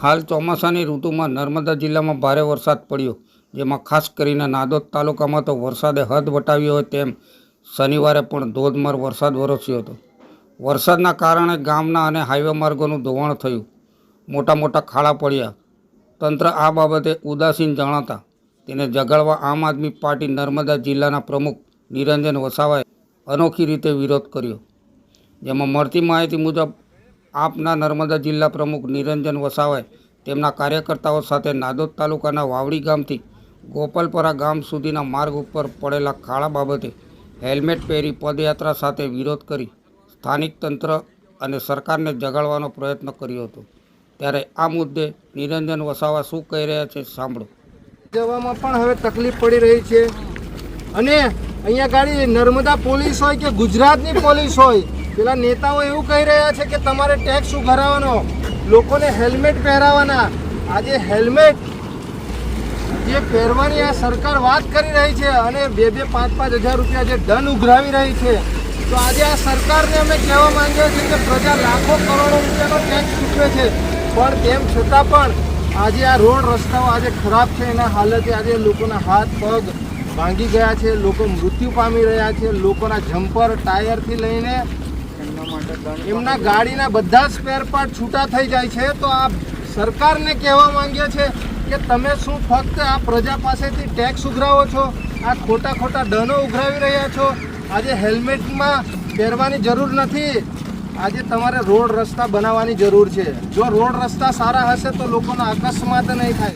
હાલ ચોમાસાની ઋતુમાં નર્મદા જિલ્લામાં ભારે વરસાદ પડ્યો, જેમાં ખાસ કરીને નાદોદ તાલુકામાં તો વરસાદે હદ વટાવ્યો હોય તેમ શનિવારે પણ ધોધમાર વરસાદ વરસ્યો હતો. વરસાદના કારણે ગામના અને હાઈવે માર્ગોનું ધોવાણ થયું. મોટા મોટા ખાડા પડ્યા. તંત્ર આ બાબતે ઉદાસીન જણાતા તેને જગાડવા આમ આદમી પાર્ટી નર્મદા જિલ્લાના પ્રમુખ નિરંજન વસાવાએ અનોખી રીતે વિરોધ કર્યો, જેમાં મળતી માહિતી મુજબ આપના નર્મદા જિલ્લા પ્રમુખ નિરંજન વસાવાએ તેમના કાર્યકર્તાઓ સાથે નાદોદ તાલુકાના વાવડી ગામથી ગોપાલપરા ગામ સુધીના માર્ગ ઉપર પડેલા ખાડા બાબતે હેલ્મેટ પહેરી પદયાત્રા સાથે વિરોધ કરી સ્થાનિક તંત્ર અને સરકારને જગાડવાનો પ્રયત્ન કર્યો હતો. ત્યારે આ મુદ્દે નિરંજન વસાવા શું કહી રહ્યા છે સાંભળો. જવામાં પણ હવે તકલીફ પડી રહી છે. અને અહીંયા ગાડી નર્મદા પોલીસ હોય કે ગુજરાતની પોલીસ હોય પેલા નેતાઓ એવું કહી રહ્યા છે કે તમારે ટેક્સ ઉઘરાવવાનો, લોકોને હેલ્મેટ પહેરાવવાના. આજે હેલ્મેટ જે પહેરવાની આ સરકાર વાત કરી રહી છે અને બે બે પાંચ પાંચ હજાર રૂપિયા જે દંડ ઉઘરાવી રહી છે, તો આજે આ સરકારને અમે કહેવા માંગીએ છીએ કે પ્રજા લાખો કરોડો રૂપિયાનો ટેક્સ ચૂકવે છે. પણ તેમ છતાં પણ આજે આ રોડ રસ્તાઓ આજે ખરાબ છે, એના હાલતે આજે લોકોના હાથ, પગ ભાંગી ગયા છે, લોકો મૃત્યુ પામી રહ્યા છે, લોકોના જમ્પર, ટાયરથી લઈને એમના ગાડીના બધા સ્પેર પાર્ટ છૂટા થઈ જાય છે. તો આ સરકારને કહેવા માંગીએ છે કે તમે શું ફક્ત આ પ્રજા પાસેથી ટેક્સ ઉઘરાવો છો? આ ખોટા ખોટા ડનો ઉઘરાવી રહ્યા છો? આજે હેલ્મેટમાં પહેરવાની જરૂર નથી. આજે તમારે રોડ રસ્તા બનાવવાની જરૂર છે. જો રોડ રસ્તા સારા હશે તો લોકોના અકસ્માત નહીં થાય.